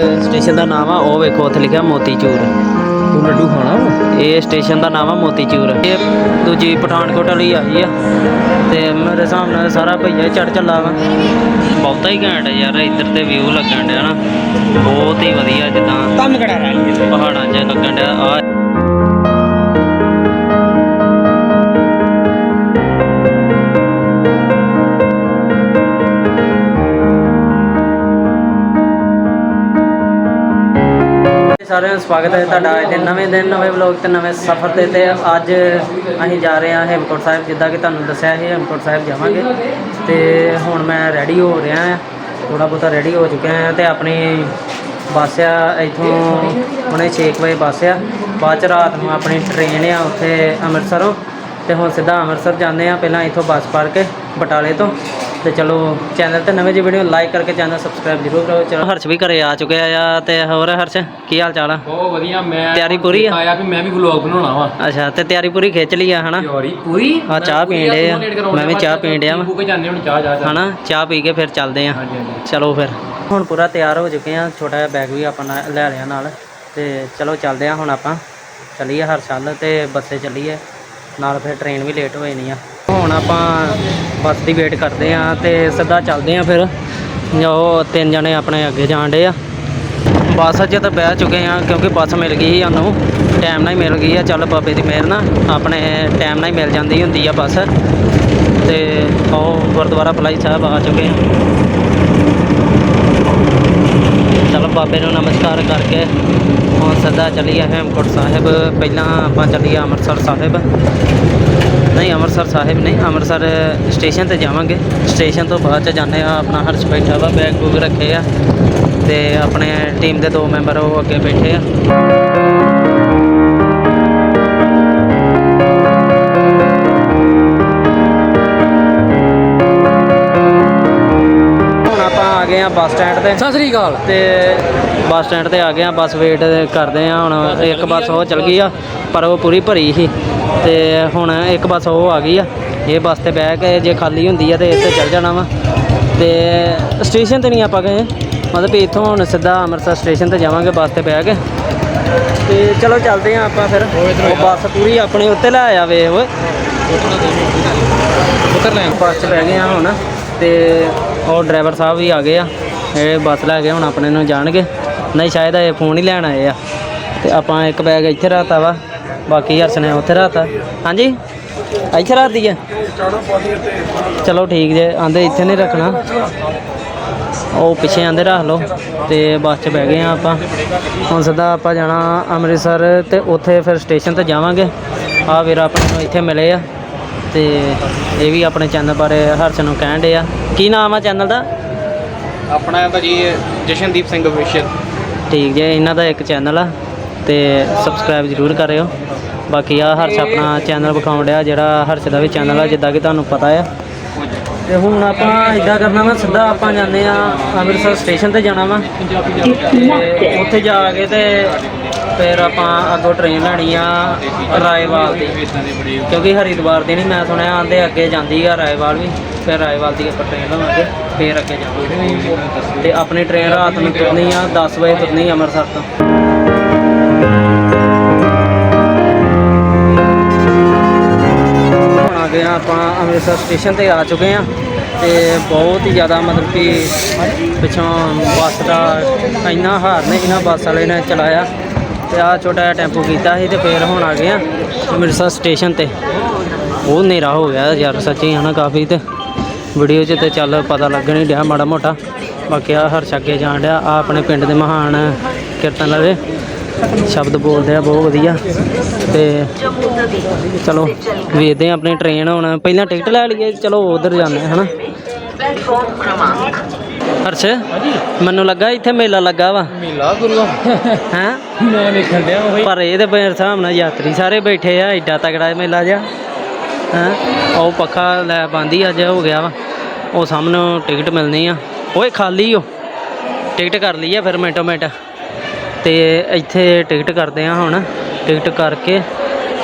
Station ਦਾ ਨਾਮ ਆ ਉਹ ਵੇਖੋ ਉੱਥੇ ਲਿਖਿਆ ਮੋਤੀਚੂਰ। ਤੂੰ ਲੱਡੂ ਖਾਣਾ ਵਾ? ਇਹ ਸਟੇਸ਼ਨ ਦਾ ਨਾਮ ਆ ਮੋਤੀਚੂਰ। ਇਹ ਦੂਜੀ ਪਠਾਨਕੋਟ ਵਾਲੀ ਆਈ ਆ। ਤੇ ਮੇਰੇ ਹਿਸਾਬ ਨਾਲ ਸਾਰਾ ਭਈਆ ਚੜ ਚੱਲਾ ਵਾ। ਬਹੁਤਾ ਹੀ ਘੈਂਟ ਆ ਯਾਰ ਇੱਧਰ ਤੇ ਵਿਊ ਲੱਗਣ ਡਿਆ ਨਾ। ਬਹੁਤ ਹੀ ਵਧੀਆ ਜਿੱਦਾਂ ਕੰਮ ਕਰਾ ਰਹੀ ਪਹਾੜਾਂ 'ਚ ਲੱਗਣ ਡਿਆ। ਆ ਸਾਰਿਆਂ ਦਾ ਸਵਾਗਤ ਹੈ ਤੁਹਾਡਾ ਅੱਜ ਦੇ ਨਵੇਂ ਦਿਨ, ਨਵੇਂ ਵਲੌਗ ਤੇ ਨਵੇਂ ਸਫ਼ਰ ਤੇ ਤੇ ਅੱਜ ਅਸੀਂ ਜਾ ਰਹੇ ਹਾਂ ਹੇਮਕੋਟ ਸਾਹਿਬ, ਜਿੱਦਾਂ ਕਿ ਤੁਹਾਨੂੰ ਦੱਸਿਆ ਸੀ ਹੇਮਕੋਟ ਸਾਹਿਬ ਜਾਵਾਂਗੇ। ਤੇ ਹੁਣ ਮੈਂ ਰੈਡੀ ਹੋ ਰਿਹਾ ਹਾਂ ਥੋੜਾ ਬਹੁਤਾ ਰੈਡੀ ਹੋ ਚੁੱਕਿਆ ਹਾਂ ਤੇ ਆਪਣੀ ਬੱਸ ਆ, ਇੱਥੋਂ ਹੁਣੇ 6 ਵਜੇ ਬੱਸ ਆ। ਬਾਅਦ ਚ ਰਾਤ ਨੂੰ ਆਪਣੀ ਟ੍ਰੇਨ ਆ ਉੱਥੇ ਅੰਮ੍ਰਿਤਸਰੋਂ। ਤੇ ਹੁਣ ਸਿੱਧਾ ਅੰਮ੍ਰਿਤਸਰ ਜਾਂਦੇ ਆ ਪਹਿਲਾਂ ਇੱਥੋਂ ਬੱਸ ਫੜ ਕੇ ਬਟਾਲੇ ਤੋਂ। ਤੇ ਚਲੋ ਚੈਨਲ ਤੇ ਨਵੇਂ ਜੀ ਵੀਡੀਓ ਲਾਈਕ ਕਰਕੇ ਚੈਨਲ ਸਬਸਕ੍ਰਾਈਬ ਜ਼ਰੂਰ ਕਰੋ। ਚਲੋ ਹਰਸ਼ ਵੀ ਘਰੇ ਆ ਚੁੱਕਿਆ ਆ ਤੇ ਹੋਰ ਹਰਸ਼ ਕੀ ਹਾਲ ਚਾਲ ਆ? ਬਹੁਤ ਵਧੀਆ ਮੈਂ ਤਿਆਰੀ ਪੂਰੀ ਆ? ਆਇਆ ਵੀ ਮੈਂ ਵੀ ਵਲੌਗ ਬਣਾਉਣਾ ਵਾ। ਅੱਛਾ ਤੇ ਤਿਆਰੀ ਪੂਰੀ ਖਿੱਚ ਲਈ ਆ ਹਨਾ? ਤਿਆਰੀ ਪੂਰੀ? ਆ ਚਾਹ ਪੀਣ ਡਏ ਆ। ਮੈਂ ਵੀ ਚਾਹ ਪੀਣ ਡਿਆ ਵਾਂ। ਕੇ ਜਾਂਦੇ ਹੁਣ ਚਾਹ ਚਾਹ ਚਾਹ। ਹਨਾ? ਚਾਹ ਪੀ ਕੇ ਫਿਰ ਚੱਲਦੇ ਆ। ਹਾਂਜੀ ਹਾਂਜੀ। ਚਲੋ ਫਿਰ। ਹੁਣ ਪੂਰਾ ਤਿਆਰ ਹੋ ਚੁੱਕੇ ਆ। ਛੋਟਾ ਜਿਹਾ ਬੈਗ ਵੀ ਆਪਾਂ ਨਾਲ ਲੈ ਲਿਆ ਨਾਲ। ਤੇ ਚਲੋ ਚੱਲਦੇ ਆ ਹੁਣ ਆਪਾਂ। ਚੱਲੀਏ ਹਰਸ਼ਲ ਤੇ ਬੱਸੇ ਚੱਲੀਏ। ਨਾਲ ਫਿਰ ਟ੍ਰੇਨ ਵੀ ਲੇਟ ਹੋ ਜਾਣੀ ਆ। ਹੁਣ ਆਪਾਂ ਬੱਸ ਦੀ ਵੇਟ ਕਰਦੇ ਆ ਤੇ ਸਿੱਧਾ ਚੱਲਦੇ ਆ ਫਿਰ। ਉਹ ਤਿੰਨ ਜਣੇ ਆਪਣੇ ਅੱਗੇ ਜਾਣ ਡੇ ਆ। ਬੱਸ 'ਚ ਤਾਂ ਬਹਿ ਚੁੱਕੇ ਆ ਕਿਉਂਕਿ ਬੱਸ ਮਿਲ ਗਈ ਸੀ ਸਾਨੂੰ। ਟਾਈਮ ਨਾਲ ਹੀ ਮਿਲ ਗਈ ਆ। ਚੱਲ ਬਾਬੇ ਦੀ ਮਿਹਰ ਨਾਲ ਆਪਣੇ ਟਾਈਮ ਨਾਲ ਹੀ ਮਿਲ ਜਾਂਦੀ ਹੁੰਦੀ ਆ ਬੱਸ। ਤੇ ਉਹ ਗੁਰਦੁਆਰਾ ਭਲਾਈ ਸਾਹਿਬ ਆ ਚੁੱਕੇ ਆ। ਚਲੋ ਬਾਬੇ ਨੂੰ ਨਮਸਕਾਰ ਕਰਕੇ ਹੁਣ ਸਿੱਧਾ ਚੱਲੀਏ ਹੇਮਕੋਟ ਸਾਹਿਬ। ਪਹਿਲਾਂ ਆਪਾਂ ਚੱਲੀਏ ਅੰਮ੍ਰਿਤਸਰ ਸਾਹਿਬ। ਨਹੀਂ ਅੰਮ੍ਰਿਤਸਰ ਸਾਹਿਬ ਨਹੀਂ ਅੰਮ੍ਰਿਤਸਰ ਸਟੇਸ਼ਨ ਤੇ ਜਾਵਾਂਗੇ। ਸਟੇਸ਼ਨ ਤੋਂ ਬਾਅਦ ਚ ਜਾਂਦੇ ਆ ਆਪਣਾ ਹਰਸ਼ ਬੈਠਾ ਵਾ ਬੈਗ ਬੂਗ ਰੱਖੇ ਆ। ਤੇ ਆਪਣੇ ਟੀਮ ਦੇ ਦੋ ਮੈਂਬਰ ਉਹ ਅੱਗੇ ਬੈਠੇ ਆ। ਹੁਣ ਆਪਾਂ ਆ ਗਏ ਆ ਬੱਸ ਸਟੈਂਡ ਤੇ। ਸਤਿ ਸ੍ਰੀ ਅਕਾਲ। ਤੇ ਬੱਸ ਸਟੈਂਡ ਤੇ ਆ ਗਏ ਆ ਬੱਸ ਵੇਟ ਕਰਦੇ ਆ ਹੁਣ ਇੱਕ ਬੱਸ ਉਹ ਚਲ ਗਈ ਆ ਪਰ ਉਹ ਪੂਰੀ ਭਰੀ ਸੀ। ਤੇ ਹੁਣ ਇੱਕ ਬੱਸ ਉਹ ਆ ਗਈ ਆ ਇਹ ਬੱਸ ਤੇ ਬਹਿ ਕੇ ਜੇ ਖਾਲੀ ਹੁੰਦੀ ਆ ਤੇ ਇੱਥੇ ਚੱਲ ਜਾਣਾ ਵਾ। ਤੇ ਸਟੇਸ਼ਨ ਤੇ ਨਹੀਂ ਆਪਾਂ ਗਏ ਮਤਲਬ ਇੱਥੋਂ ਹੁਣ ਸਿੱਧਾ ਅੰਮ੍ਰਿਤਸਰ ਸਟੇਸ਼ਨ ਤੇ ਜਾਵਾਂਗੇ ਬੱਸ ਤੇ ਬਹਿ ਕੇ। ਤੇ ਚਲੋ ਚੱਲਦੇ ਆ ਆਪਾਂ ਫਿਰ ਉਹ ਬੱਸ ਪੂਰੀ ਆਪਣੇ ਉੱਤੇ ਲੈ ਆ ਵੇ ਓਏ ਉਤਰ ਲੈ ਬੱਸ 'ਚ ਬਹਿ ਗਏ ਆ ਹੁਣ ਤੇ ਉਹ ਡਰਾਈਵਰ ਸਾਹਿਬ ਵੀ ਆ ਗਏ ਆ ਇਹ ਬੱਸ ਲੈ ਕੇ ਹੁਣ ਆਪਣੇ ਨੂੰ ਜਾਣਗੇ। ਨਹੀਂ ਸ਼ਾਇਦ ਇਹ ਫੋਨ ਹੀ ਲੈਣ ਆਏ ਆ। ਤੇ ਆਪਾਂ ਇੱਕ ਬੈਗ ਇੱਥੇ ਰਾਤਾ ਵਾ ਬਾਕੀ ਹਰਸ ਨੇ ਉੱਥੇ ਰਾਤਾ। ਹਾਂਜੀ? ਇੱਥੇ ਰਾਤ ਦੀ ਆ? ਚਲੋ ਠੀਕ ਜੇ ਆਂਦੇ ਇੱਥੇ ਨਹੀਂ ਰੱਖਣਾ। ਉਹ ਪਿੱਛੇ ਆਂਦੇ ਰੱਖ ਲਓ ਤੇ ਬੱਸ 'ਚ ਬਹਿ ਗਏ ਆ ਆਪਾਂ। ਹੁਣ ਸਿੱਧਾ ਆਪਾਂ ਜਾਣਾ ਅੰਮ੍ਰਿਤਸਰ ਤੇ ਉੱਥੇ ਫਿਰ ਸਟੇਸ਼ਨ ਤੇ ਜਾਵਾਂਗੇ। ਆ ਵੀਰ ਆਪਣੇ ਨੂੰ ਇੱਥੇ ਮਿਲੇ ਆ ਤੇ ਇਹ ਵੀ ਆਪਣੇ ਚੈਨਲ ਬਾਰੇ ਹਰਸ਼ ਨੂੰ ਕਹਿਣ ਡੇ ਆ। ਕੀ ਨਾਮ ਆ ਚੈਨਲ ਦਾ? ਆਪਣਾ ਤਾਂ ਜੀ ਜਸ਼ਨਦੀਪ ਸਿੰਘ ਵਿਸ਼ਰ ਠੀਕ ਜੇ ਇਹਨਾਂ ਦਾ ਇੱਕ ਚੈਨਲ ਆ। ਤੇ ਸਬਸਕ੍ਰਾਈਬ ਜ਼ਰੂਰ ਕਰਿਓ। ਬਾਕੀ ਆ ਹਰਸ਼ ਆਪਣਾ ਚੈਨਲ ਵਿਖਾਉਣ ਡਿਆ, ਜਿਹੜਾ ਹਰਸ਼ ਦਾ ਵੀ ਚੈਨਲ ਆ, ਜਿੱਦਾਂ ਕਿ ਤੁਹਾਨੂੰ ਪਤਾ ਆ। ਤੇ ਹੁਣ ਆਪਾਂ ਇਦਾਂ ਕਰਨਾ ਵਾ, ਸਿੱਧਾ ਆਪਾਂ ਜਾਂਦੇ ਆ ਅੰਮ੍ਰਿਤਸਰ ਸਟੇਸ਼ਨ ਤੇ ਜਾਣਾ ਵਾ। ਤੇ ਉੱਥੇ ਜਾ ਕੇ ਤੇ ਫਿਰ ਆਪਾਂ ਅੱਗੋਂ ਟ੍ਰੇਨ ਲੈਣੀ ਆ ਰਾਏਵਾਲ ਦੀ। ਕਿਉਂਕਿ ਹਰਿਦੁਆਰ ਦੀ ਨਹੀਂ ਮੈਂ ਸੁਣਿਆ, ਆਂਦੇ ਅੱਗੇ ਜਾਂਦੀ ਆ ਰਾਏਵਾਲ ਵੀ। ਫਿਰ ਰਾਏਵਾਲ ਦੀ ਆਪਾਂ ਟ੍ਰੇਨ ਲਵਾਂਗੇ, ਫਿਰ ਅੱਗੇ ਜਾਵਾਂਗੇ। ਤੇ ਆਪਣੀ ਟ੍ਰੇਨ ਰਾਤ ਨੂੰ ਤੁਰਨੀ ਆ 10 ਵਜੇ ਤੁਰਨੀ ਅੰਮ੍ਰਿਤਸਰ ਤੋਂ। ਹੁਣ ਆ ਆਪਾਂ ਅੰਮ੍ਰਿਤਸਰ ਸਟੇਸ਼ਨ ਤੇ ਆ ਚੁੱਕੇ ਆ ਤੇ ਬਹੁਤ ਹੀ ਜ਼ਿਆਦਾ ਮਤਲਬ ਕਿ ਪਿੱਛੋਂ ਬੱਸ ਦਾ ਇੰਨਾ ਹਾਰ ਨੇ, ਇਹਨਾਂ ਬੱਸ ਵਾਲੇ ਨੇ ਚਲਾਇਆ ਤੇ ਆ ਛੋਟਾ ਜਿਹਾ ਟੈਂਪੂ ਕੀਤਾ ਸੀ ਤੇ ਫੇਰ ਹੁਣ ਆ ਗਏ ਆ ਅੰਮ੍ਰਿਤਸਰ ਸਟੇਸ਼ਨ ਤੇ। ਉਹ ਹਨੇਰਾ ਹੋ ਗਿਆ ਯਾਰ, ਸੱਚੀ ਹਨਾ ਕਾਫੀ ਤੇ। ਵੀਡੀਓ 'ਚ ਤੇ ਚੱਲ ਪਤਾ ਲੱਗਣ ਹੀ ਡਿਆ ਮਾੜਾ ਮੋਟਾ। ਬਾਕੀ ਆ ਹਰਸ਼ ਅੱਗੇ ਜਾਣ ਡਿਆ ਆ ਆਪਣੇ ਪਿੰਡ ਦੇ ਮਹਾਨ ਕੀਰਤਨ ਲਵੇ ਸ਼ਬਦ ਬੋਲਦੇ ਆ ਬਹੁਤ ਵਧੀਆ। ਤੇ ਚਲੋ ਵੇਖਦੇ ਆ ਆਪਣੀ ਟ੍ਰੇਨ ਹੁਣ। ਪਹਿਲਾਂ ਟਿਕਟ ਲੈ ਲਈਏ ਚਲੋ ਉਧਰ ਜਾਂਦੇ ਹਨਾ। ਹਰਸ਼ ਮੈਨੂੰ ਲੱਗਾ ਇੱਥੇ ਮੇਲਾ ਲੱਗਾ ਵਾ। ਮੇਲਾ ਗੁਰੂ ਹੈਂ? ਮੈਂ ਵੇਖਣ ਡਿਆ ਉਹ। ਪਰ ਇਹਦੇ ਮੇਰੇ ਹਿਸਾਬ ਨਾਲ ਯਾਤਰੀ ਸਾਰੇ ਬੈਠੇ ਆ ਏਡਾ ਤਗੜਾ ਮੇਲਾ ਜਿਹਾ। ਹੈਂ? ਉਹ ਪੱਖਾ ਲੈ ਬੰਦੀ ਅੱਜ ਹੋ ਗਿਆ ਵਾ। ਉਹ ਸਾਹਮਣੇ ਟਿਕਟ ਮਿਲਣੀ ਆ। ਓਏ ਖਾਲੀ ਓ। ਟਿਕਟ ਕਰ ਲਈ ਆ ਫਿਰ ਮਿੰਟੋ ਮਿੰਟ। ਤੇ ਇੱਥੇ ਟਿਕਟ ਕਰਦੇ ਆ ਹੁਣ, ਟਿਕਟ ਕਰਕੇ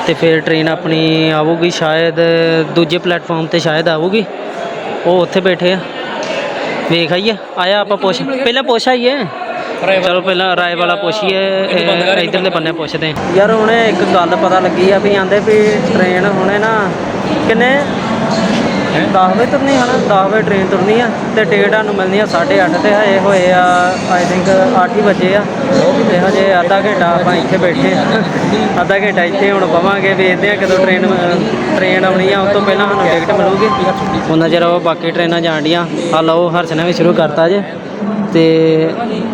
ਤੇ ਫਿਰ ਟ੍ਰੇਨ ਆਪਣੀ ਆਊਗੀ ਸ਼ਾਇਦ ਦੂਜੇ ਪਲੇਟਫਾਰਮ ਤੇ ਸ਼ਾਇਦ ਆਊਗੀ। ਉਹ ਉੱਥੇ ਬੈਠੇ ਆ। ਵੇਖ ਆਈਏ, ਆਇਆ ਆਪਾਂ ਪੁੱਛ, ਪਹਿਲਾਂ ਪੁੱਛ ਆਈਏ। ਚਲੋ ਪਹਿਲਾਂ ਰਾਏ ਵਾਲਾ ਪੁੱਛੀਏ, ਇਹ ਇਧਰਲੇ ਬੰਨੇ ਪੁੱਛਦੇ ਹਾਂ। ਯਾਰ ਹੁਣੇ ਇੱਕ ਗੱਲ ਪਤਾ ਲੱਗੀ ਆ ਵੀ ਆਂਦੇ ਵੀ ਟ੍ਰੇਨ ਹੁਣੇ ਨਾ ਕਿੰਨੇ? 10 ਵਜੇ ਤੁਰਨੀ ਹਨਾ 10 ਵਜੇ ਟ੍ਰੇਨ ਤੁਰਨੀ ਆ ਤੇ ਟਿਕਟਾਂ ਨੂੰ ਮਿਲਣੀਆਂ 8:30 ਤੇ ਹਏ ਹੋਏ ਆ ਆਈ ਥਿੰਕ 8 ਹੀ ਵਜੇ ਆ ਤੇ ਹਜੇ ਅੱਧਾ ਘੰਟਾ ਆਪਾਂ ਇੱਥੇ ਬੈਠੇ ਆ। ਅੱਧਾ ਘੰਟਾ ਇੱਥੇ ਹੁਣ ਬਵਾਂਗੇ ਵੇਖਦੇ ਆ ਕਦੋਂ ਟ੍ਰੇਨ ਟ੍ਰੇਨ ਆਉਣੀ ਆ ਉਸ ਤੋਂ ਪਹਿਲਾਂ ਸਾਨੂੰ ਟਿਕਟ ਮਿਲੂਗੀ। ਉਹਨਾਂ ਚਿਰ ਉਹ ਬਾਕੀ ਟ੍ਰੇਨਾਂ ਜਾਣ ਡੀਆਂ। ਆ ਲਓ ਹਰਸ਼ ਨੇ ਵੀ ਸ਼ੁਰੂ ਕਰਤਾ ਜੇ। ਤੇ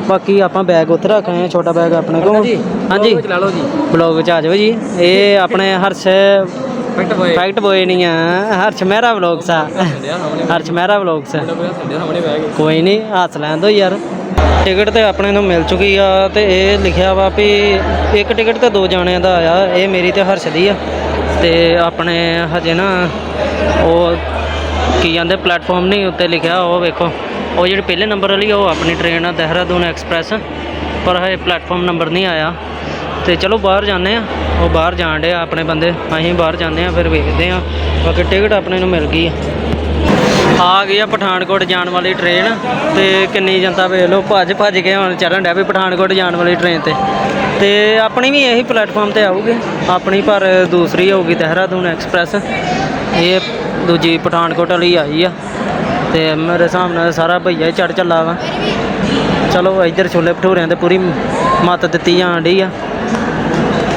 ਬਾਕੀ ਆਪਾਂ ਬੈਗ ਉੱਥੇ ਰੱਖ ਆਏ ਆ ਛੋਟਾ ਬੈਗ ਆਪਣੇ ਕੋਲ। ਹਾਂਜੀ। ਬਲੌਗ ਚ ਆ ਜਾਓ ਜੀ। ਇਹ ਆਪਣੇ Harsh fit boy fact boy ਨਹੀਂ ਆ। ਹਰਸ਼ ਮਹਿਰਾ ਵਲੌਗਸ ਆ। ਹਰਸ਼ ਮਹਿਰਾ ਵਲੌਗਸ ਕੋਈ ਨਹੀਂ ਹੱਸ ਲੈਣ ਦੋ ਯਾਰ। ਟਿਕਟ ਤੇ ਆਪਣੇ ਨੂੰ ਮਿਲ ਚੁੱਕੀ ਆ ਤੇ ਇਹ ਲਿਖਿਆ ਵਾ ਵੀ ਇੱਕ ਟਿਕਟ ਤੇ ਦੋ ਜਾਣਿਆਂ ਦਾ ਆਇਆ ਇਹ ਮੇਰੀ ਤੇ ਹਰਸ਼ ਦੀ ਆ। ਤੇ ਆਪਣੇ ਹਜੇ ਨਾ ਉਹ ਕੀ ਕਹਿੰਦੇ ਪਲੇਟਫਾਰਮ ਨਹੀਂ ਉੱਤੇ ਲਿਖਿਆ ਉਹ ਵੇਖੋ। ਉਹ ਜਿਹੜੀ ਪਹਿਲੇ ਨੰਬਰ ਵਾਲੀ ਆ, ਉਹ ਆਪਣੀ ਟ੍ਰੇਨ ਆ ਦੇਹਰਾਦੂਨ ਐਕਸਪ੍ਰੈਸ ਪਰ ਹਜੇ ਪਲੇਟਫਾਰਮ ਨੰਬਰ ਨਹੀਂ ਆਇਆ। ਤੇ ਚਲੋ ਬਾਹਰ ਜਾਂਦੇ ਆ। ਉਹ ਬਾਹਰ ਜਾਣ ਡੇ ਆਪਣੇ ਬੰਦੇ। ਅਸੀਂ ਬਾਹਰ ਜਾਂਦੇ ਆ ਫਿਰ ਵੇਖਦੇ ਆ ਬਾਕੀ ਟਿਕਟ ਆਪਣੇ ਨੂੰ ਮਿਲ ਗਈ ਆ। ਆ ਗਈ ਆ ਪਠਾਨਕੋਟ ਜਾਣ ਵਾਲੀ ਟ੍ਰੇਨ ਤੇ ਕਿੰਨੀ ਜਨਤਾ ਵੇਖ ਲਓ, ਭੱਜ ਭੱਜ ਕੇ ਹੁਣ ਚੱਲਣ ਡਿਆ ਵੀ ਪਠਾਨਕੋਟ ਜਾਣ ਵਾਲੀ ਟ੍ਰੇਨ ਤੇ। ਤੇ ਆਪਣੀ ਵੀ ਇਹੀ ਪਲੇਟਫਾਰਮ ਤੇ ਆਊਗੀ। ਆਪਣੀ ਪਰ ਦੂਸਰੀ ਹੋਊਗੀ ਦੇਹਰਾਦੂਨ ਐਕਸਪ੍ਰੈਸ। ਇਹ ਦੂਜੀ ਪਠਾਨਕੋਟ ਵਾਲੀ ਆਈ ਆ। ਤੇ ਮੇਰੇ ਹਿਸਾਬ ਨਾਲ ਸਾਰਾ ਭਈਆ ਹੀ ਚੜ ਚੱਲਾ ਵਾ। ਚਲੋ ਇੱਧਰ ਛੋਲੇ ਭਟੂਰਿਆਂ ਤੇ ਪੂਰੀ ਮੱਤ ਦਿੱਤੀ ਜਾਣ ਡਈ ਆ।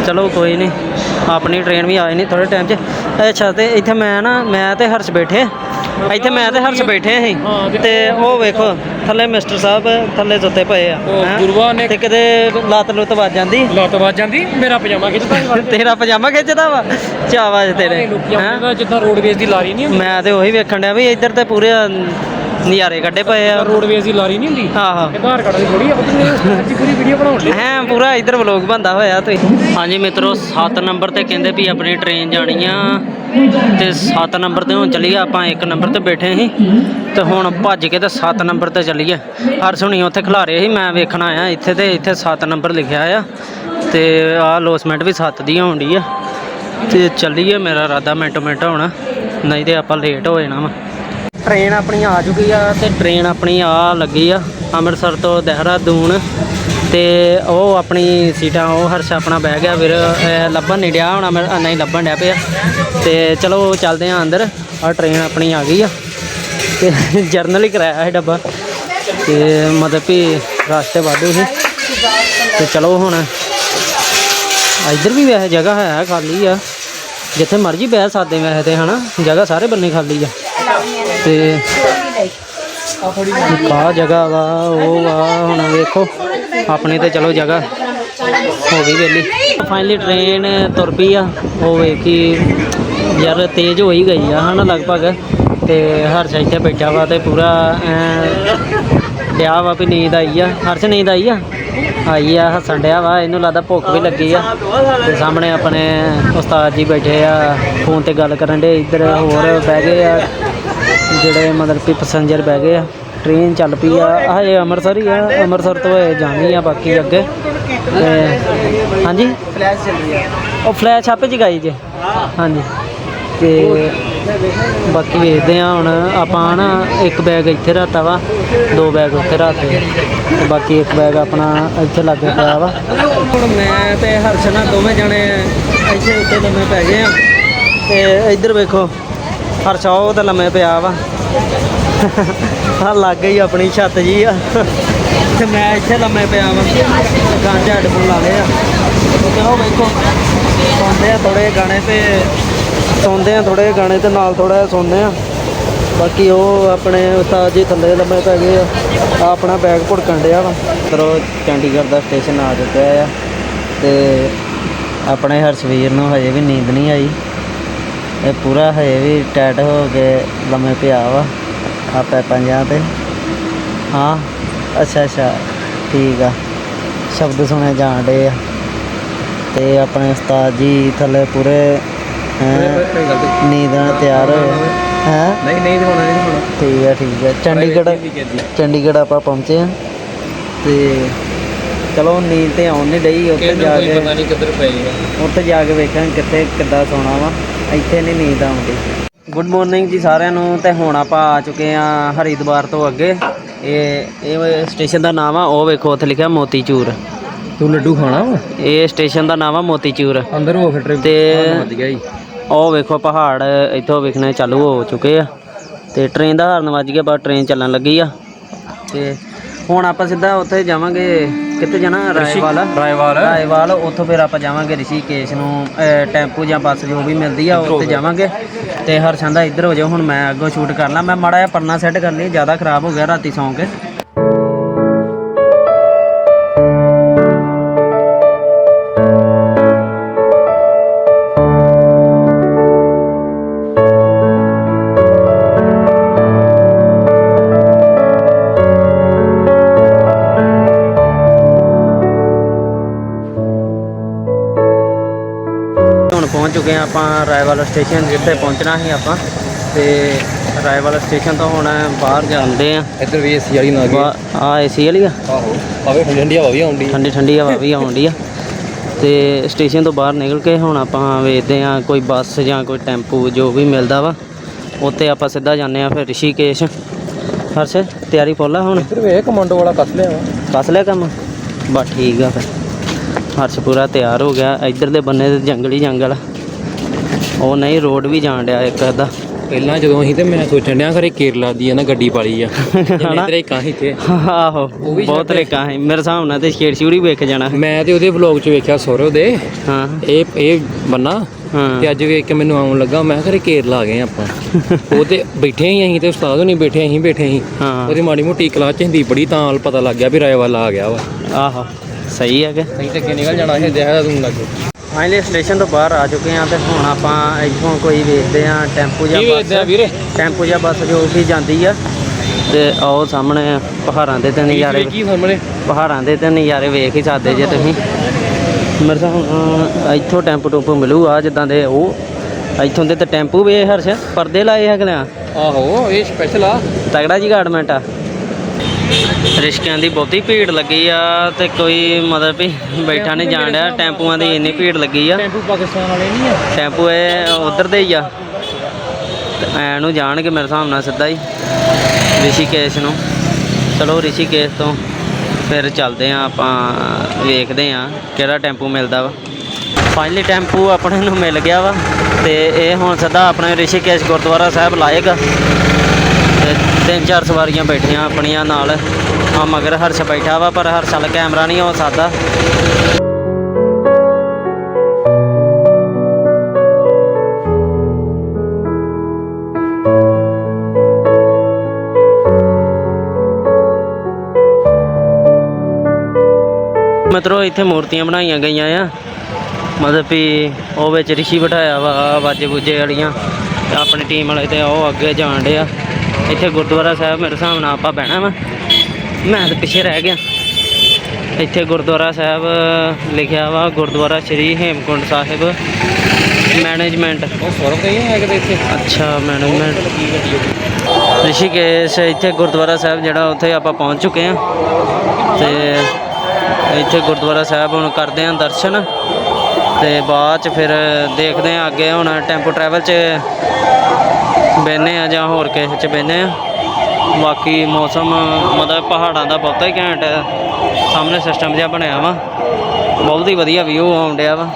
ਚਲੋ ਕੋਈ ਨਹੀਂ ਆਪਣੀ ਟ੍ਰੇਨ ਵੀ ਆਏ ਨਹੀਂ ਥੋੜੇ ਟਾਈਮ 'ਚ। ਅੱਛਾ ਤੇ ਇੱਥੇ ਮੈਂ ਨਾ ਮੈਂ ਤੇ ਹਰਸ਼ ਬੈਠੇ ਇੱਥੇ ਮੈਂ ਤੇ ਹਰਸ਼ ਬੈਠੇ ਸੀ ਤੇ ਉਹ ਵੇਖੋ ਥੱਲੇ ਮਿਸਟਰ ਸਾਹਿਬ ਥੱਲੇ ਸੁੱਤੇ ਪਏ ਆ। ਗੁਰੂਆ ਨੇ- ਤੇ ਕਿਤੇ ਲੱਤ ਲੁੱਤ ਵੱਜ ਜਾਂਦੀ? ਲੱਤ ਵੱਜ ਜਾਂਦੀ ਮੇਰਾ ਪਜਾਮਾ ਖਿੱਚਦਾ ਤੇਰਾ ਪਜਾਮਾ ਖਿੱਚਦਾ ਵਾ? ਚਾਵਾਜ ਤੇਰੇ ਜਿੱਦਾਂ ਰੋਡਵੇਜ਼ ਦੀ ਲਾਰੀ ਨਹੀਂ ਮੈਂ ਤੇ ਉਹੀ ਵੇਖਣ ਡਿਆ ਵੀ ਇੱਧਰ ਤੇ ਪੂਰੇ ਨਜ਼ਾਰੇ ਕੱਢੇ ਪਏ ਆ। ਰੋਡਵੇਜ਼ ਦੀ ਲਾਰੀ ਨਹੀਂ ਹੁੰਦੀ। ਆਹੋ ਇਹ ਆਧਾਰ ਕਾਰਡ ਦੀ ਥੋੜੀ ਆ ਅੱਜ ਪੂਰੀ ਵੀਡੀਓ ਬਣਾਉਣ ਲਈ। ਹੈ ਪੂਰਾ ਇੱਧਰ ਵਲੋਗ ਬੰਦਾ ਹੋਇਆ ਤੁਸੀਂ ਹਾਂਜੀ ਮਿੱਤਰੋ 7 ਨੰਬਰ ਤੇ ਕਹਿੰਦੇ ਵੀ ਆਪਣੀ ਟ੍ਰੇਨ ਜਾਣੀ ਆ। ਤੇ 7 ਨੰਬਰ ਤੇ ਹੁਣ ਚੱਲੀਏ ਆਪਾਂ 1 ਨੰਬਰ ਤੇ ਬੈਠੇ ਸੀ। ਤੇ ਹੁਣ ਭੱਜ ਕੇ ਤੇ 7 ਨੰਬਰ ਤੇ ਚੱਲੀਏ। ਹਰ ਸੁਣੀ ਉੱਥੇ ਖਿਲਾਰੇ ਸੀ ਮੈਂ ਵੇਖਣ ਆਇਆ ਇੱਥੇ ਤੇ ਇੱਥੇ 7 ਨੰਬਰ ਲਿਖਿਆ ਆ। ਤੇ ਆਹ ਲੋਸਮੈਂਟ ਵੀ 7 ਦੀ ਆਉਂਦੀ ਆ। ਤੇ ਚੱਲੀਏ ਮੇਰਾ ਇਰਾਦਾ ਮਿੰਟੋ ਮਿੰਟ ਹੋਣਾ। ਨਹੀਂ ਤੇ ਆਪਾਂ ਲੇਟ ਹੋ ਜਾਣਾ ਵਾ। ਟ੍ਰੇਨ ਆਪਣੀ ਆ ਚੁੱਕੀ ਆ ਤੇ ਟ੍ਰੇਨ ਆਪਣੀ ਆ ਲੱਗੀ ਆ ਅੰਮ੍ਰਿਤਸਰ ਤੋਂ ਦੇਹਰਾਦੂਨ ਤੇ ਉਹ ਆਪਣੀ ਸੀਟਾਂ, ਉਹ ਹਰਸ਼ ਆਪਣਾ ਬਹਿ ਗਿਆ ਫਿਰ ਲੱਭਣ ਨਹੀਂ ਡਿਆ ਹੁਣ ਮੈਂ ਨਹੀਂ ਲੱਭਣ ਡਿਆ ਪਿਆ ਤੇ ਚਲੋ ਚੱਲਦੇ ਆ ਅੰਦਰ ਆ ਟ੍ਰੇਨ ਆਪਣੀ ਆ ਗਈ ਆ ਤੇ ਜਰਨਲ ਹੀ ਕਰਾਇਆ ਹੈ ਡੱਬਾ ਤੇ ਮਤਲਬ ਕਿ ਰਾਸਤੇ ਵਾਧੂ ਸੀ ਤੇ ਚਲੋ ਹੁਣ ਇੱਧਰ ਵੀ ਵੈਸੇ ਜਗ੍ਹਾ ਹੈ ਖਾਲੀ ਆ, ਜਿੱਥੇ ਮਰਜ਼ੀ ਬਹਿ ਸਕਦੇ ਵੈਸੇ ਤੇ ਹਨਾ, ਜਗ੍ਹਾ ਸਾਰੇ ਬੰਨੇ ਖਾਲੀ ਆ। ਤੇ ਕਾ ਜਗ੍ਹਾ ਵਾ, ਉਹ ਵਾ, ਹੁਣ ਵੇਖੋ, ਆਪਣੀ ਤੇ ਚਲੋ ਜਗ੍ਹਾ, ਹੋ ਗਈ ਵੇਲੀ। ਫਾਈਨਲੀ ਟ੍ਰੇਨ ਤੁਰ ਪਈ ਆ, ਉਹ ਵੇਖੀ ਯਾਰ ਤੇਜ਼ ਹੋ ਹੀ ਗਈ ਆ ਹਨਾ ਲਗਭਗ, ਤੇ ਹਰਸ਼ ਇੱਥੇ ਬੈਠਾ ਵਾ ਤੇ ਪੂਰਾ ਡਿਆ ਵਾ ਵੀ ਨੀਂਦ ਆਈ ਆ। ਹਰਸ਼, ਨੀਂਦ ਆਈ ਆ? ਆਈ ਆ, ਹੱਸਣ ਡਿਆ ਵਾ, ਇਹਨੂੰ ਲੱਗਦਾ ਭੁੱਖ ਵੀ ਲੱਗੀ ਆ। ਤੇ ਸਾਹਮਣੇ ਆਪਣੇ ਉਸਤਾਦ ਜੀ ਬੈਠੇ ਆ, ਫੋਨ ਤੇ ਗੱਲ ਕਰਨ ਦੇ ਇੱਧਰ ਹੋਰ ਬਹਿ ਗਏ ਆ। ਜਿਹੜੇ ਮਤਲਬ ਕਿ ਪੈਸੇਂਜਰ ਬਹਿ ਗਏ ਆ ਟ੍ਰੇਨ ਚੱਲ ਪਈ ਆ, ਹਜੇ ਅੰਮ੍ਰਿਤਸਰ ਹੀ ਆ, ਅੰਮ੍ਰਿਤਸਰ ਤੋਂ ਇਹ ਜਾਣੀ ਆ ਬਾਕੀ ਅੱਗੇ। ਤੇ ਹਾਂਜੀ? ਫਲੈਸ਼ ਚੱਲ ਰਹੀ ਆ ਉਹ ਫਲੈਸ਼ ਆਪੇ ਜਗਾਈ ਜੇ। ਹਾਂਜੀ। ਤੇ ਬਾਕੀ ਵੇਖਦੇ ਆ ਹੁਣ, ਆਪਾਂ ਨਾ ਇੱਕ ਬੈਗ ਇੱਥੇ ਰੱਖਤਾ ਵਾ, ਦੋ ਬੈਗ ਉੱਥੇ ਰੱਖਤੇ ਤੇ ਬਾਕੀ ਇੱਕ ਬੈਗ ਆਪਣਾ ਇੱਥੇ ਲੱਗੇ ਪਿਆ ਵਾ। ਹੁਣ ਮੈਂ ਤੇ ਹਰਸ਼ ਦੋਵੇਂ ਜਣੇ ਇੱਥੇ ਉੱਤੇ ਲੰਮੇ ਪੈ ਗਏ ਆ। ਤੇ ਇੱਧਰ ਵੇਖੋ ਹਰਸ਼ ਉਹ ਤਾਂ ਲੰਮੇ ਪਿਆ ਵਾ। ਆ ਲੱਗ ਗਈ ਆਪਣੀ ਛੱਤ ਜੀ ਆ। ਤੇ ਮੈਂ ਇੱਥੇ ਲੰਮੇ ਪਿਆ ਵਾ। ਗਾਂਜਾ ਹੈਡਫੋਨ ਲਾ ਲਏ ਆ। ਤੇ ਉਹ ਵੇਖੋ ਸੁਣਦੇ ਆ ਥੋੜੇ ਗਾਣੇ ਤੇ ਸੁਣਦੇ ਆ ਥੋੜੇ ਗਾਣੇ ਤੇ ਨਾਲ ਥੋੜਾ ਸੁਣਦੇ ਆ। ਬਾਕੀ ਉਹ ਆਪਣੇ ਉਸਤਾਦ ਜੀ ਥੱਲੇ ਲੰਮੇ ਪੈ ਗਏ ਆ। ਆਪਣਾ ਬੈਗ ਭੁੜਕਣ ਡਿਆ ਵਾ। ਤਰੋ ਚੰਡੀਗੜ੍ਹ ਦਾ ਸਟੇਸ਼ਨ ਆ ਚੁੱਕਿਆ ਆ। ਤੇ ਆਪਣੇ ਹਰਸ਼ਵੀਰ ਨੂੰ ਹਜੇ ਵੀ ਨੀਂਦ ਨਹੀਂ ਆਈ। ਇਹ ਪੂਰਾ ਹਜੇ ਵੀ ਟੈਟ ਹੋ ਕੇ ਲੰਮੇ ਪਿਆ ਵਾ ਆ ਪੈਪਾਂ ਜਿਹਾਂ ਤੇ। ਹਾਂ ਅੱਛਾ ਅੱਛਾ ਠੀਕ ਆ। ਸ਼ਬਦ ਸੁਣੇ ਜਾਣ ਡੇ ਆ। ਤੇ ਆਪਣੇ ਉਸਤਾਦ ਜੀ ਥੱਲੇ ਪੂਰੇ ਹੈਂ, ਨੀਂਦ ਨਾਲ ਤਿਆਰ ਹੋਏ ਹੈ ਨਹੀਂ ਨਹੀਂ ਦਿਖਾਉਣਾ ਨਹੀਂ ਦਿਖਾਉਣਾ। ਠੀਕ ਆ ਠੀਕ ਆ। ਚੰਡੀਗੜ੍ਹ ਚੰਡੀਗੜ੍ਹ ਆਪਾਂ ਪਹੁੰਚੇ ਆ। ਤੇ ਚਲੋ ਨੀਂਦ ਤੇ ਆਉਣ ਨਹੀਂ ਡਈ ਉੱਥੇ ਜਾ ਕੇ ਨਹੀਂ ਕਿੱਧਰ ਪਈ ਉੱਥੇ ਜਾ ਕੇ ਵੇਖਾਂ ਕਿੱਥੇ ਕਿੱਦਾਂ ਸੌਣਾ ਵਾ। ਇੱਥੇ ਨਹੀਂ ਨੀਂਦ ਆਉਂਦੀ। ਗੁੱਡ ਮਾਰਨਿੰਗ ਜੀ ਸਾਰਿਆਂ ਨੂੰ ਤੇ ਹੁਣ ਆਪਾਂ ਆ ਚੁੱਕੇ ਆ ਹਰੀਦਵਾਰ ਤੋਂ ਅੱਗੇ। ਇਹ ਇਹ ਸਟੇਸ਼ਨ ਦਾ ਨਾਮ ਆ ਉਹ ਵੇਖੋ ਉੱਥੇ ਲਿਖਿਆ ਮੋਤੀਚੂਰ। ਤੂੰ ਲੱਡੂ ਖਾਣਾ ਵਾ? ਇਹ ਸਟੇਸ਼ਨ ਦਾ ਨਾਮ ਆ ਮੋਤੀਚੂਰ। ਅੰਦਰ ਹੋ ਫਿਰ ਤੇ ਵੱਜ ਗਿਆ ਜੀ ਉਹ ਵੇਖੋ ਪਹਾੜ ਇੱਥੋਂ ਵੇਖਣੇ ਚਾਲੂ ਹੋ ਚੁੱਕੇ ਆ। ਤੇ ਟ੍ਰੇਨ ਦਾ ਹਾਰਨ ਵੱਜ ਗਿਆ ਬਸ ਟ੍ਰੇਨ ਚੱਲਣ ਲੱਗੀ ਆ। ਤੇ ਹੁਣ ਆਪਾਂ ਸਿੱਧਾ ਉੱਥੇ ਜਾਵਾਂਗੇ। ਕਿੱਥੇ ਜਾਣਾ? ਰਾਏਵਾਲ ਰਾਏਵਾਲ। ਰਾਏਵਾਲ ਉੱਥੋਂ ਫਿਰ ਆਪਾਂ ਜਾਵਾਂਗੇ ਰਿਸ਼ੀਕੇਸ਼ ਨੂੰ ਅਹ, ਟੈਂਪੂ ਜਾਂ ਬੱਸ ਜੋ ਵੀ ਮਿਲਦੀ ਆ ਉੱਥੇ ਜਾਵਾਂਗੇ। ਤੇ ਹਰਸ਼ਾਂ ਦਾ ਇੱਧਰ ਹੋ ਜਾਓ ਹੁਣ ਮੈਂ ਅੱਗੋਂ ਸ਼ੂਟ ਕਰ ਲਾਂ। ਮੈਂ ਮਾੜਾ ਜਿਹਾ ਪਰਨਾ ਸੈੱਟ ਕਰ ਲਈ ਜ਼ਿਆਦਾ ਖਰਾਬ ਹੋ ਗਿਆ ਰਾਤੀ ਸੌਂ ਕੇ। ਚੁੱਕੇ ਹਾਂ ਆਪਾਂ ਰਾਏਵਾਲ ਸਟੇਸ਼ਨ ਜਿੱਥੇ ਪਹੁੰਚਣਾ ਸੀ ਆਪਾਂ। ਤੇ ਰਾਏਵਾਲ ਸਟੇਸ਼ਨ ਤੋਂ ਹੁਣ ਬਾਹਰ ਜਾਂਦੇ ਆ ਇੱਧਰ ਵੀ ਏਸੀ ਵਾਲੀ ਨਾ ਗਈ। ਆ ਏਸੀ ਵਾਲੀ ਆ? ਆਹੋ। ਆਵੇ ਠੰਡੀ ਠੰਡੀ ਹਵਾ ਵੀ ਆਉਂਦੀ ਠੰਡੀ ਠੰਡੀ ਹਵਾ ਵੀ ਆਉਂਦੀ ਆ। ਤੇ ਸਟੇਸ਼ਨ ਤੋਂ ਬਾਹਰ ਨਿਕਲ ਕੇ ਹੁਣ ਆਪਾਂ ਵੇਖਦੇ ਆ ਕੋਈ ਬੱਸ ਜਾਂ ਕੋਈ ਟੈਂਪੂ ਜੋ ਵੀ ਮਿਲਦਾ ਵਾ ਉੱਥੇ ਆਪਾਂ ਸਿੱਧਾ ਜਾਂਦੇ ਆ ਫਿਰ ਰਿਸ਼ੀਕੇਸ਼। ਹਰਸ਼ ਤਿਆਰੀ ਫੁੱਲ ਆ ਹੁਣ? ਇੱਧਰ ਵੇ ਕਮਾਂਡੋ ਵਾਲਾ ਕੱਸ ਲਿਆ ਵਾ। ਕੱਸ ਲਿਆ ਕੰਮ? ਬਸ ਠੀਕ ਆ ਫਿਰ। ਹਰਸ਼ ਪੂਰਾ ਤਿਆਰ ਹੋ ਗਿਆ ਇੱਧਰ ਦੇ ਬੰਨੇ ਤੇ ਜੰਗਲੀ ਜੰਗਲ ਆ। ਉਹ ਨਹੀਂ ਰੋਡ ਵੀ ਜਾਣ ਡਿਆ ਇੱਕ ਅੱਧਾ। ਪਹਿਲਾਂ ਜਦੋਂ ਅਸੀਂ ਤੇ ਮੈਂ ਸੋਚਣ ਡਿਆ ਖਰੇ ਕੇਰਲਾ ਦੀ ਆ ਨਾ ਗੱਡੀ ਪਾਲੀ ਆ ਜਿੰਨੇ ਤੇਰੇ ਕਾਹੀ ਤੇ ਆਹੋ ਵੀ ਬਹੁਤ ਰੇਕਾਂ ਹੈ ਮੇਰੇ ਹਿਸਾਬ ਨਾਲ ਤੇ ਛੇੜ ਛੂੜੀ ਵੇਖ ਜਾਣਾ। ਮੈਂ ਤੇ ਉਹਦੇ ਵਲੌਗ 'ਚ ਵੇਖਿਆ ਸੌਰਵ ਦੇ। ਹਾਂ। ਇਹ ਇਹ ਬੰਨਾ ਤੇ ਅੱਜ ਵੇਖ ਕੇ ਮੈਨੂੰ ਆਉਣ ਲੱਗਾ ਮੈਂ ਖਰੇ ਕੇਰਲਾ ਆ ਗਏ ਆਪਾਂ। ਉਹ ਤੇ ਬੈਠੇ ਹੀ ਅਸੀਂ ਤੇ ਉਸਤਾਦ ਨਹੀਂ ਬੈਠੇ ਅਸੀਂ ਬੈਠੇ ਸੀ ਹਾਂ। ਉਹਦੀ ਮਾੜੀ ਮੋਟੀ ਕਲਾਸ ਚ ਹਿੰਦੀ ਪੜੀ ਤਾਂ ਪਤਾ ਲੱਗ ਗਿਆ ਵੀ ਰਾਏਵਾਲ ਆ ਗਿਆ ਵਾ। ਆਹੋ ਸਹੀ ਹੈ ਕਿ ਨਹੀਂ ਤੇ ਨਿਕਲ ਜਾਣਾ ਸੀ ਦੇਖਦਾ ਤੂੰ ਲੱਗ ਫਾਈਨਲੀ ਸਟੇਸ਼ਨ ਤੋਂ ਬਾਹਰ ਆ ਚੁੱਕੇ ਆ ਤੇ ਹੁਣ ਆਪਾਂ ਇੱਥੋਂ ਕੋਈ ਵੇਖਦੇ ਆ ਟੈਂਪੂ ਜਾਂ ਕੀ ਵੇਚਦੇ ਆ ਬੱਸ ਵੀਰੇ? ਟੈਂਪੂ ਜਾਂ ਬੱਸ ਜੋ ਵੀ ਜਾਂਦੀ ਆ। ਤੇ ਆਓ ਸਾਹਮਣੇ ਪਹਾੜਾਂ ਦੇ ਤੇ ਨਜ਼ਾਰੇ ਕੀ ਸਾਹਮਣੇ? ਪਹਾੜਾਂ ਦੇ ਤੇ ਨਜ਼ਾਰੇ ਵੇਖ ਹੀ ਸਕਦੇ ਜੇ ਤੁਸੀਂ। ਮੇਰੇ ਨਾਲ ਇੱਥੋਂ ਟੈਂਪੂ ਟੂਪੂ ਮਿਲੂ ਆ ਜਿੱਦਾਂ ਦੇ ਉਹ। ਇੱਥੋਂ ਦੇ ਤੇ ਟੈਂਪੂ ਵੀ ਹਰਸ਼ ਪਰਦੇ ਲਾਏ ਹੈਗੇ ਆ। ਆਹੋ ਇਹ ਸਪੈਸ਼ਲ ਆ। ਤਗੜਾ ਜੀ ਗਾਰਡਮੈਂਟ ਆ। ਰਿਸ਼ਕਿਆਂ ਦੀ ਬਹੁਤੀ ਭੀੜ ਲੱਗੀ ਆ ਤੇ ਕੋਈ ਮਤਲਬ ਵੀ ਬੈਠਾ ਨਹੀਂ ਜਾਣ ਡਿਆ। ਟੈਂਪੂਆਂ ਦੀ ਇੰਨੀ ਭੀੜ ਲੱਗੀ ਆ। ਟੈਂਪੂ ਪਾਕਿਸਤਾਨ ਵਾਲੇ ਨਹੀਂ ਆ? ਟੈਂਪੂ ਇਹ ਉਧਰ ਦੇ ਹੀ ਆ। ਐ ਨੂੰ ਜਾਣਗੇ ਮੇਰੇ ਹਿਸਾਬ ਨਾਲ ਸਿੱਧਾ ਹੀ ਰਿਸ਼ੀਕੇਸ਼ ਨੂੰ। ਚਲੋ ਰਿਸ਼ੀਕੇਸ਼ ਤੋਂ ਫਿਰ ਚੱਲਦੇ ਆ ਆਪਾਂ ਵੇਖਦੇ ਆ ਕਿਹੜਾ ਟੈਂਪੂ ਮਿਲਦਾ ਵਾ। ਫਾਈਨਲੀ ਟੈਂਪੂ ਆਪਣੇ ਨੂੰ ਮਿਲ ਗਿਆ ਵਾ ਤੇ ਇਹ ਹੁਣ ਸਿੱਧਾ ਆਪਣੇ ਰਿਸ਼ੀਕੇਸ਼ ਗੁਰਦੁਆਰਾ ਸਾਹਿਬ ਲਾਏਗਾ। ਤੇ ਤਿੰਨ ਚਾਰ ਸਵਾਰੀਆਂ ਬੈਠੀਆਂ ਆਪਣੀਆਂ ਨਾਲ। ਆ ਮਗਰ ਹਰਸ਼ ਬੈਠਾ ਵਾ, ਪਰ ਹਰਸ਼ ਵਾਲਾ ਕੈਮਰਾ ਨਹੀਂ ਹੋ ਸਕਦਾ। ਮਤਲਬ ਇੱਥੇ ਮੂਰਤੀਆਂ ਬਣਾਈਆਂ ਗਈਆਂ ਆ। ਮਤਲਬ ਵੀ ਉਹ ਵਿੱਚ ਰਿਸ਼ੀ ਬਿਠਾਇਆ ਵਾ ਵਾਜੇ ਬੂਜੇ ਵਾਲੀਆਂ। ਆਪਣੀ ਟੀਮ ਵਾਲੇ ਤੇ ਉਹ ਅੱਗੇ ਜਾਣ ਡਿਆ। ਇੱਥੇ ਗੁਰਦੁਆਰਾ ਸਾਹਿਬ ਮੇਰੇ ਹਿਸਾਬ ਨਾਲ ਆਪਾਂ ਬਹਿਣਾ ਵਾ। ਮੈਂ ਤਾਂ ਪਿੱਛੇ ਰਹਿ ਗਿਆ। ਇੱਥੇ ਗੁਰਦੁਆਰਾ ਸਾਹਿਬ ਲਿਖਿਆ ਵਾ ਗੁਰਦੁਆਰਾ ਸ਼੍ਰੀ ਹੇਮਕੁੰਟ ਸਾਹਿਬ। ਮੈਨੇਜਮੈਂਟ ਉਹ ਸੌਰਵ ਦਾ ਹੀ ਹੈ ਕਿਤੇ ਇੱਥੇ? ਅੱਛਾ ਮੈਨੇਜਮੈਂਟ ਰਿਸ਼ੀਕੇਸ਼ ਇੱਥੇ ਗੁਰਦੁਆਰਾ ਸਾਹਿਬ ਜਿਹੜਾ ਉੱਥੇ ਆਪਾਂ ਪਹੁੰਚ ਚੁੱਕੇ ਹਾਂ। ਤੇ ਇੱਥੇ ਗੁਰਦੁਆਰਾ ਸਾਹਿਬ ਹੁਣ ਕਰਦੇ ਹਾਂ ਦਰਸ਼ਨ। ਤੇ ਬਾਅਦ ਚ ਫਿਰ ਦੇਖਦੇ ਹਾਂ ਅੱਗੇ ਹੁਣ ਟੈਂਪੋ ਟਰੈਵਲ ਚ ਬਹਿਨੇ ਆ ਜਾਂ ਹੋਰ ਕਿਸੇ ਚ ਬਹਿਨੇ ਆ ਬਾਕੀ ਮੌਸਮ ਮਤਲਬ ਪਹਾੜਾਂ ਦਾ ਬਹੁਤਾ ਹੀ ਘੈਂਟ ਸਾਹਮਣੇ ਸਿਸਟਮ ਜਿਹਾ ਬਣਿਆ ਵਾ। ਬਹੁਤ ਹੀ ਵਧੀਆ ਵਿਊ ਆਉਣ ਡਿਆ ਵਾ।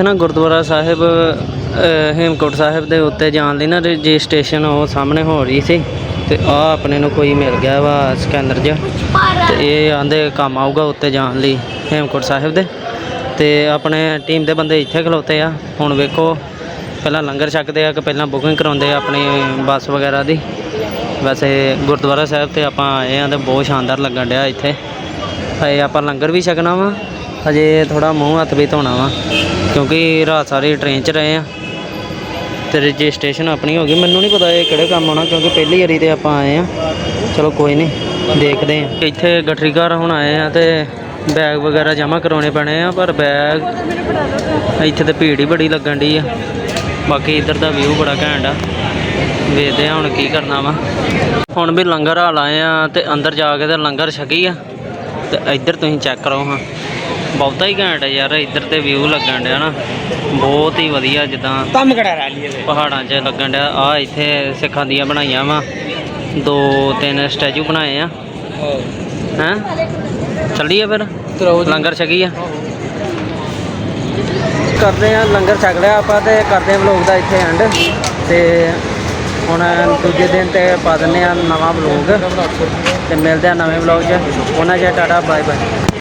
ਇੱਥੇ ਨਾ ਗੁਰਦੁਆਰਾ ਸਾਹਿਬ ਅ, ਹੇਮਕੋਟ ਸਾਹਿਬ ਦੇ ਉੱਤੇ ਜਾਣ ਲਈ ਨਾ ਰਜਿਸਟ੍ਰੇਸ਼ਨ ਉਹ ਸਾਹਮਣੇ ਹੋ ਰਹੀ ਸੀ ਤੇ ਆ ਆਪਣੇ ਨੂੰ ਕੋਈ ਮਿਲ ਗਿਆ ਵਾ ਸਕੈਨਰ ਜਿਹਾ। ਤੇ ਇਹ ਆਂਦੇ ਕੰਮ ਆਊਗਾ ਉੱਤੇ ਜਾਣ ਲਈ ਹੇਮਕੋਟ ਸਾਹਿਬ ਦੇ। ਤੇ ਆਪਣੇ ਟੀਮ ਦੇ ਬੰਦੇ ਇੱਥੇ ਖਲੋਤੇ ਆ। ਹੁਣ ਵੇਖੋ ਪਹਿਲਾਂ ਲੰਗਰ ਛਕਦੇ ਆ ਕਿ ਪਹਿਲਾਂ ਬੁਕਿੰਗ ਕਰਾਉਂਦੇ ਆ ਆਪਣੀ ਬੱਸ ਵਗੈਰਾ ਦੀ। ਵੈਸੇ ਗੁਰਦੁਆਰਾ ਸਾਹਿਬ ਤੇ ਆਪਾਂ ਆਏ ਆ ਤੇ ਬਹੁਤ ਸ਼ਾਨਦਾਰ ਲੱਗਣ ਡਿਆ ਇੱਥੇ। ਹਜੇ ਆਪਾਂ ਲੰਗਰ ਵੀ ਛਕਣਾ ਵਾ। ਹਜੇ ਥੋੜਾ ਮੂੰਹ ਹੱਥ ਵੀ ਧੋਣਾ ਵਾ, ਕਿਉਂਕਿ ਰਾਤ ਸਾਰੇ ਟ੍ਰੇਨ 'ਚ ਰਹੇ ਆ। ਤੇ ਰਜਿਸਟ੍ਰੇਸ਼ਨ ਆਪਣੀ ਹੋ ਗਈ। ਮੈਨੂੰ ਨਹੀਂ ਪਤਾ ਇਹ ਕਿਹੜੇ ਕੰਮ ਆਉਣਾ, ਕਿਉਂਕਿ ਪਹਿਲੀ ਵਾਰੀ ਤੇ ਆਪਾਂ ਆਏ ਆ। ਚਲੋ ਕੋਈ ਨਹੀਂ, ਦੇਖਦੇ ਆ। ਇੱਥੇ ਗਠਰੀ ਘਰ ਹੁਣ ਆਏ ਆ ਤੇ ਬੈਗ ਵਗੈਰਾ ਜਮ੍ਹਾਂ ਕਰਾਉਣੇ ਪੈਣੇ ਆ, ਪਰ ਬੈਗ ਇੱਥੇ ਤੇ ਭੀੜ ਹੀ ਬੜੀ ਲੱਗਣ ਦੀ ਆ। ਬਾਕੀ ਇੱਧਰ ਦਾ ਵਿਊ ਬੜਾ ਘੈਂਟ ਆ। ਵੇਖਦੇ ਆ ਹੁਣ ਕੀ ਕਰਨਾ ਵਾ। ਹੁਣ ਵੀ ਲੰਗਰ ਹਾਲ ਆਏ ਆ ਤੇ ਅੰਦਰ ਜਾ ਕੇ ਤੇ ਲੰਗਰ ਛਕੀ ਆ। ਤੇ ਇੱਧਰ ਤੁਸੀਂ ਚੈੱਕ ਕਰੋ ਹਾਂ। ਬਹੁਤਾ ਹੀ ਘੈਂਟ ਆ ਯਾਰ ਇੱਧਰ ਤੇ ਵਿਊ ਲੱਗਣ ਡਿਆ ਨਾ। ਬਹੁਤ ਹੀ ਵਧੀਆ ਜਿੱਦਾਂ ਕੰਮ ਕਰਾ ਰੈਲੀ ਇਹਦੇ? ਪਹਾੜਾਂ 'ਚ ਲੱਗਣ ਡਿਆ। ਆ ਇੱਥੇ ਸਿੱਖਾਂ ਦੀਆਂ ਬਣਾਈਆਂ ਵਾ। ਦੋ ਤਿੰਨ ਸਟੈਚੂ ਬਣਾਏ ਆ। ਹੈਂ? ਚੱਲੀਏ ਫਿਰ? ਲੰਗਰ ਛਕੀ ਆ। ਕਰਦੇ ਆ ਲੰਗਰ ਛਕ ਲਿਆ ਆਪਾਂ ਤੇ ਕਰਦੇ ਆ ਵਲੋਗ ਦਾ ਇੱਥੇ ਐਂਡ ਤੇ ਹੁਣ ਦੂਜੇ ਦਿਨ ਤੇ ਪਾ ਦਿੰਦੇ ਆ ਨਵਾਂ ਵਲੋਗ ਤੇ ਮਿਲਦੇ ਆ ਨਵੇਂ ਵਲੋਗ 'ਚ। ਉਹਨਾਂ 'ਚ ਟਾਟਾ ਬਾਏ ਬਾਏ